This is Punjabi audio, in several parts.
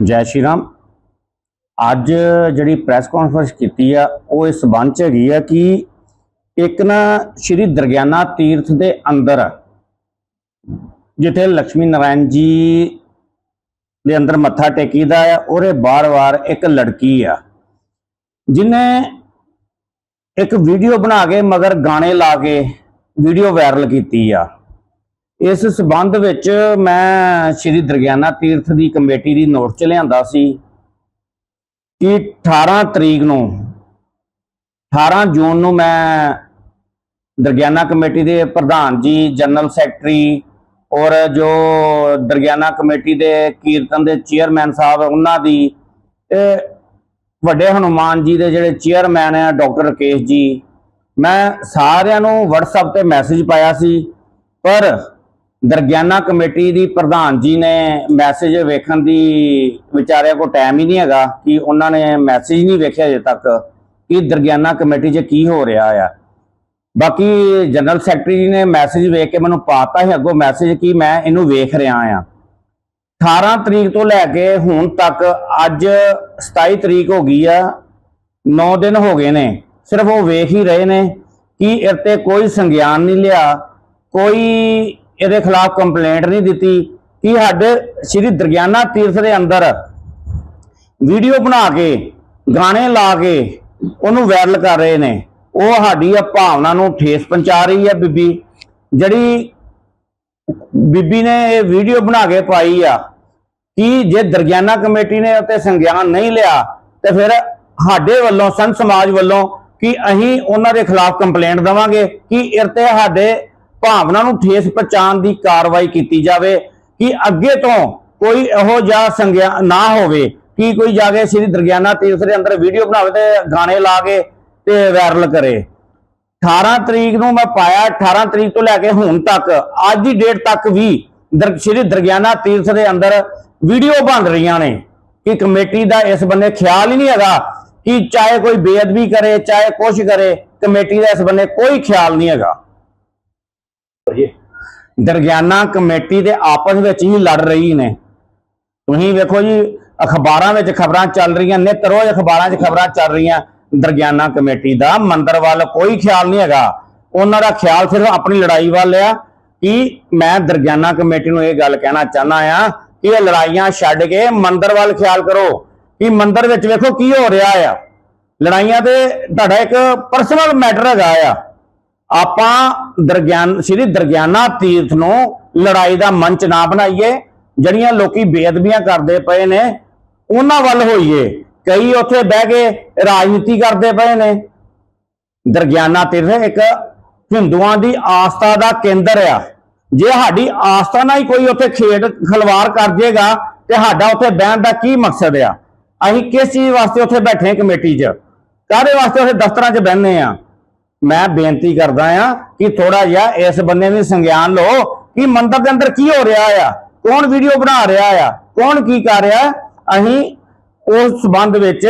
ਜੈ ਸ਼੍ਰੀ ਰਾਮ। ਅੱਜ ਜਿਹੜੀ ਪ੍ਰੈਸ ਕਾਨਫਰੰਸ ਕੀਤੀ ਆ, ਉਹ ਇਸ ਸੰਬੰਧ ਚ ਹੈਗੀ ਆ ਕਿ ਇੱਕ ਨਾ ਸ਼੍ਰੀ ਦਰਗਿਆਨਾ ਤੀਰਥ ਦੇ ਅੰਦਰ, ਜਿੱਥੇ ਲక్ష్ਮੀ ਨਾਰਾਇਣ ਜੀ ਦੇ ਅੰਦਰ ਮੱਥਾ ਟੇਕੀਦਾ ਆ, ਉਹਦੇ ਬਾਰ-ਬਾਰ ਇੱਕ ਲੜਕੀ ਆ, ਜਿਨੇ ਇੱਕ ਵੀਡੀਓ ਬਣਾ ਕੇ ਮਗਰ ਗਾਣੇ ਲਾ ਕੇ ਵੀਡੀਓ ਵਾਇਰਲ ਕੀਤੀ ਆ। ਇਸ ਸਬੰਧ ਵਿੱਚ ਮੈਂ ਸ਼੍ਰੀ ਦਰਗਿਆਨਾ ਤੀਰਥ ਦੀ ਕਮੇਟੀ ਦੀ ਨੋਟ ਚ ਲਿਆਂਦਾ ਸੀ ਕਿ 18 ਤਰੀਕ ਨੂੰ 18 ਜੂਨ ਨੂੰ ਮੈਂ ਦਰਗਿਆਨਾ ਕਮੇਟੀ ਦੇ ਪ੍ਰਧਾਨ ਜੀ, ਜਨਰਲ ਸੈਕਟਰੀ ਔਰ ਜੋ ਦਰਗਿਆਨਾ ਕਮੇਟੀ ਦੇ ਕੀਰਤਨ ਦੇ ਚੇਅਰਮੈਨ ਸਾਹਿਬ ਉਹਨਾਂ ਦੀ, ਤੇ ਵੱਡੇ ਹਨੂਮਾਨ ਜੀ ਦੇ ਜਿਹੜੇ ਚੇਅਰਮੈਨ ਆ, ਡਾਕਟਰ ਰਕੇਸ਼ ਜੀ, ਮੈਂ ਸਾਰਿਆਂ ਨੂੰ WhatsApp ਤੇ ਮੈਸੇਜ ਪਾਇਆ ਸੀ, ਪਰ ਦਰਗਿਆਨਾ ਕਮੇਟੀ ਦੀ ਪ੍ਰਧਾਨ ਜੀ ਨੇ ਮੈਸੇਜ ਵੇਖਣ ਦੀ ਵਿਚਾਰਿਆਂ ਕੋ ਟਾਈਮ ਹੀ ਨਹੀਂ ਹੈਗਾ ਕਿ ਉਹਨਾਂ ਨੇ ਮੈਸੇਜ ਨਹੀਂ ਵੇਖਿਆ ਅਜੇ ਤੱਕ ਕਿ ਦਰਗਿਆਨਾ ਕਮੇਟੀ 'ਚ ਕੀ ਹੋ ਰਿਹਾ ਆ। ਬਾਕੀ ਜਨਰਲ ਸੈਕਟਰੀ ਜੀ ਨੇ ਮੈਸੇਜ ਵੇਖ ਕੇ ਮੈਨੂੰ ਪਾਤਾ ਹੈ ਅੱਗੋਂ ਮੈਸੇਜ ਕਿ ਮੈਂ ਇਹਨੂੰ ਵੇਖ ਰਿਹਾ ਆ। 18 ਤਰੀਕ ਤੋਂ ਲੈ ਕੇ ਹੁਣ ਤੱਕ ਅੱਜ 27 ਤਰੀਕ ਹੋ ਗਈ ਆ 9 ਦਿਨ ਹੋ ਗਏ ਨੇ, ਸਿਰਫ ਉਹ ਵੇਖ ਹੀ ਰਹੇ ਨੇ ਕਿ ਇਹ ਤੇ ਕੋਈ ਸੰਗਿਆਨ ਨਹੀਂ ਲਿਆ, ਕੋਈ ਇਹਦੇ ਖਿਲਾਫ ਕੰਪਲੇਂਟ ਨਹੀਂ ਦਿੱਤੀ। ਕਿ ਸਾਡੇ ਸ਼੍ਰੀ ਦਰਗਿਆਨਾ ਤੀਰਥ ਦੇ ਅੰਦਰ ਵੀਡੀਓ ਬਣਾ ਕੇ, ਗਾਣੇ ਲਾ ਕੇ ਉਹਨੂੰ ਵਾਇਰਲ ਕਰ ਰਹੇ ਨੇ? ਉਹ ਸਾਡੀ ਆ ਭਾਵਨਾ ਨੂੰ ਠੇਸ ਪਹੁੰਚਾ ਰਹੀ ਹੈ ਬੀਬੀ। ਜਿਹੜੀ ਬੀਬੀ ਨੇ ਇਹ ਵੀਡੀਓ ਬਣਾ ਕੇ ਪਾਈ ਆ, ਕਿ ਜੇ ਦਰਗਿਆਨਾ ਕਮੇਟੀ ਨੇ ਉੱਤੇ ਸੰਗਿਆਨ ਨਹੀਂ ਲਿਆ, ਤੇ ਫਿਰ ਸਾਡੇ ਵੱਲੋਂ, ਸੰਤ ਸਮਾਜ ਵੱਲੋਂ ਕਿ ਅਸੀਂ ਉਹਨਾਂ ਦੇ ਖਿਲਾਫ ਕੰਪਲੇਂਟ ਦਵਾਂਗੇ? ਕਿ ਇਹ ਤੇ ਸਾਡੇ ਭਾਵਨਾ ਨੂੰ ਠੇਸ ਪਹੁੰਚਾਉਣ ਦੀ ਕਾਰਵਾਈ ਕੀਤੀ ਜਾਵੇ ਕਿ ਅੱਗੇ ਤੋਂ ਕੋਈ ਇਹੋ ਜਿਹਾ ਸੰਗਿਆ ਨਾ ਹੋਵੇ, ਕਿ ਕੋਈ ਜਾ ਕੇ ਸ੍ਰੀ ਦਰਗਿਆਨਾ ਤੀਰਥ ਦੇ ਅੰਦਰ ਵੀਡੀਓ ਬਣਾਵੇ ਤੇ ਗਾਣੇ ਲਾ ਕੇ ਤੇ ਵਾਇਰਲ ਕਰੇ। 18 ਤਰੀਕ ਨੂੰ ਮੈਂ ਪਾਇਆ 18 ਤਰੀਕ ਤੋਂ ਲੈ ਕੇ ਹੁਣ ਤੱਕ, ਅੱਜ ਦੀ ਡੇਟ ਤੱਕ ਵੀ ਦਰ ਸ਼੍ਰੀ ਦਰਗਿਆਨਾ ਤੀਰਥ ਦੇ ਅੰਦਰ ਵੀਡੀਓ ਬਣ ਰਹੀਆਂ ਨੇ। ਕਿ ਕਮੇਟੀ ਦਾ ਇਸ ਬੰਨੇ ਖਿਆਲ ਹੀ ਨਹੀਂ ਹੈਗਾ ਕਿ ਚਾਹੇ ਕੋਈ ਬੇਅਦਬੀ ਕਰੇ, ਚਾਹੇ ਕੁਛ ਕਰੇ, ਕਮੇਟੀ ਦਾ ਇਸ ਬੰਨੇ ਕੋਈ ਖਿਆਲ ਨਹੀਂ ਹੈਗਾ। ਦਰਗਿਆਨਾ ਕਮੇਟੀ ਦੇ ਆਪਸ ਵਿੱਚ ਹੀ ਲੜ ਰਹੀ ਨੇ। ਤੁਸੀਂ ਵੇਖੋ ਜੀ, ਅਖਬਾਰਾਂ ਵਿੱਚ ਖਬਰਾਂ ਚੱਲ ਰਹੀਆਂ ਨਿਤ ਰੋਜ਼ ਅਖਬਾਰਾਂ 'ਚ ਖਬਰਾਂ ਚੱਲ ਰਹੀਆਂ। ਦਰਗਿਆਨਾ ਕਮੇਟੀ ਦਾ ਮੰਦਰ ਵੱਲ ਕੋਈ ਖਿਆਲ ਨਹੀਂ ਹੈਗਾ। ਉਹਨਾਂ ਦਾ ਖਿਆਲ ਸਿਰਫ ਆਪਣੀ ਲੜਾਈ ਵੱਲ ਆ। ਕਿ ਮੈਂ ਦਰਗਿਆਨਾ ਕਮੇਟੀ ਨੂੰ ਇਹ ਗੱਲ ਕਹਿਣਾ ਚਾਹਨਾ ਆ ਕਿ ਇਹ ਲੜਾਈਆਂ ਛੱਡ ਕੇ ਮੰਦਰ ਵੱਲ ਖਿਆਲ ਕਰੋ। ਕਿ ਮੰਦਰ ਵਿੱਚ ਵੇਖੋ ਕੀ ਹੋ ਰਿਹਾ ਆ। ਲੜਾਈਆਂ ਤੇ ਤੁਹਾਡਾ ਇੱਕ ਪਰਸਨਲ ਮੈਟਰ ਹੈਗਾ ਆ। ਆਪਾਂ ਦਰਗਿਆਨ ਸ੍ਰੀ ਦਰਗਿਆਨਾ ਤੀਰਥ ਨੂੰ ਲੜਾਈ ਦਾ ਮੰਚ ਨਾ ਬਣਾਈਏ, ਜਿਹੜੀਆਂ ਲੋਕੀ ਬੇਅਦਬੀਆਂ ਕਰਦੇ ਪਏ ਨੇ, ਉਹਨਾਂ ਵੱਲ ਹੋਈਏ। ਕਈ ਉੱਥੇ ਬਹਿ ਕੇ ਰਾਜਨੀਤੀ ਕਰਦੇ ਪਏ ਨੇ। ਦਰਗਿਆਨਾ ਤੀਰਥ ਇੱਕ ਹਿੰਦੂਆਂ ਦੀ ਆਸਥਾ ਦਾ ਕੇਂਦਰ ਆ। ਜੇ ਸਾਡੀ ਆਸਥਾ ਨਾਲ ਹੀ ਕੋਈ ਉੱਥੇ ਖੇਡ ਖਲਵਾਰ ਕਰ ਜੇਗਾ, ਤੇ ਸਾਡਾ ਉੱਥੇ ਬਹਿਣ ਦਾ ਕੀ ਮਕਸਦ ਆ? ਅਸੀਂ ਕਿਸ ਚੀਜ਼ ਵਾਸਤੇ ਉੱਥੇ ਬੈਠੇ ਕਮੇਟੀ 'ਚ? ਕਾਹਦੇ ਵਾਸਤੇ ਉੱਥੇ ਦਫ਼ਤਰਾਂ 'ਚ ਬਹਿੰਦੇ ਆ ਮੈਂ ਬੇਨਤੀ ਕਰਦਾ ਆ ਕਿ ਥੋੜਾ ਜਿਹਾ ਇਸ ਬੰਦੇ ਵੀ ਸੰਗਿਆਨ ਲਓ ਕਿ ਮੰਦਰ ਦੇ ਅੰਦਰ ਕੀ ਹੋ ਰਿਹਾ ਆ ਕੌਣ ਵੀਡੀਓ ਬਣਾ ਰਿਹਾ ਆ ਕੌਣ ਕੀ ਕਰ ਰਿਹਾ ਅਸੀਂ ਉਸ ਸਬੰਧ ਵਿੱਚ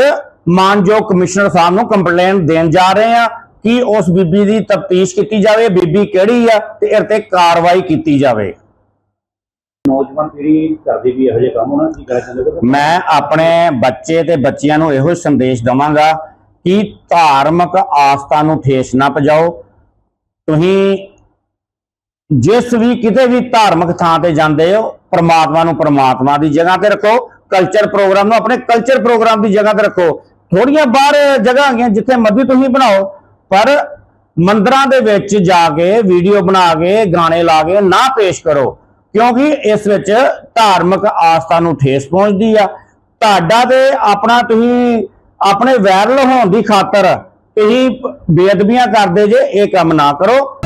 ਮਾਨਯੋਗ ਕਮਿਸ਼ਨਰ ਸਾਹਿਬ ਨੂੰ ਕੰਪਲੇਂਟ ਦੇਣ ਜਾ ਰਹੇ ਆ ਕਿ ਉਸ ਬੀਬੀ ਦੀ ਤਫਤੀਸ਼ ਕੀਤੀ ਜਾਵੇ ਬੀਬੀ ਕਿਹੜੀ ਆ ਤੇ ਇਹ ਤੇ ਕਾਰਵਾਈ ਕੀਤੀ ਜਾਵੇ। ਨੌਜਵਾਨ ਪੀੜ੍ਹੀ ਕਰਦੀ ਵੀ ਇਹੋ ਜਿਹੇ ਕੰਮ ਉਹਨਾਂ ਕੀ ਕਹਿਣਾ ਚਾਹੁੰਦੇ ਹੋ? ਮੈਂ ਆਪਣੇ ਬੱਚੇ ਤੇ ਬੱਚਿਆਂ ਨੂੰ ਇਹੋ ਸੰਦੇਸ਼ ਦਵਾਂਗਾ ਕਿ ਧਾਰਮਿਕ ਆਸਥਾ ਨੂੰ ਠੇਸ ਨਾ ਪਜਾਓ। ਤੁਸੀਂ ਜਿਸ ਵੀ ਕਿਤੇ ਵੀ ਧਾਰਮਿਕ ਥਾਂ ਤੇ ਜਾਂਦੇ ਹੋ, ਪ੍ਰਮਾਤਮਾ ਨੂੰ ਪ੍ਰਮਾਤਮਾ ਦੀ ਜਗ੍ਹਾ ਤੇ ਰੱਖੋ ਕਲਚਰ ਪ੍ਰੋਗਰਾਮ ਨੂੰ ਆਪਣੇ ਕਲਚਰ ਪ੍ਰੋਗਰਾਮ ਦੀ ਜਗ੍ਹਾ ਤੇ ਰੱਖੋ। ਥੋੜੀਆਂ ਬਾਹਰ ਜਗ੍ਹਾ ਹੈਗੀਆਂ ਜਿੱਥੇ ਮਰਜ਼ੀ ਤੁਸੀਂ ਬਣਾਓ, ਪਰ ਮੰਦਰਾਂ ਦੇ ਵਿੱਚ ਜਾ ਕੇ ਵੀਡੀਓ ਬਣਾ ਕੇ, ਗਾਣੇ ਲਾ ਕੇ ਨਾ ਪੇਸ਼ ਕਰੋ, ਕਿਉਂਕਿ ਇਸ ਵਿੱਚ ਧਾਰਮਿਕ ਆਸਥਾ ਨੂੰ ਠੇਸ ਪਹੁੰਚਦੀ ਆ। ਤੁਹਾਡਾ ਤੇ ਆਪਣਾ ਤੁਸੀਂ ਆਪਣੇ ਵਾਇਰਲ ਹੋਣ ਦੀ ਖਾਤਰ ਤੁਸੀਂ ਬੇਅਦਬੀਆਂ ਕਰਦੇ ਜੇ ਇਹ ਕੰਮ ਨਾ ਕਰੋ।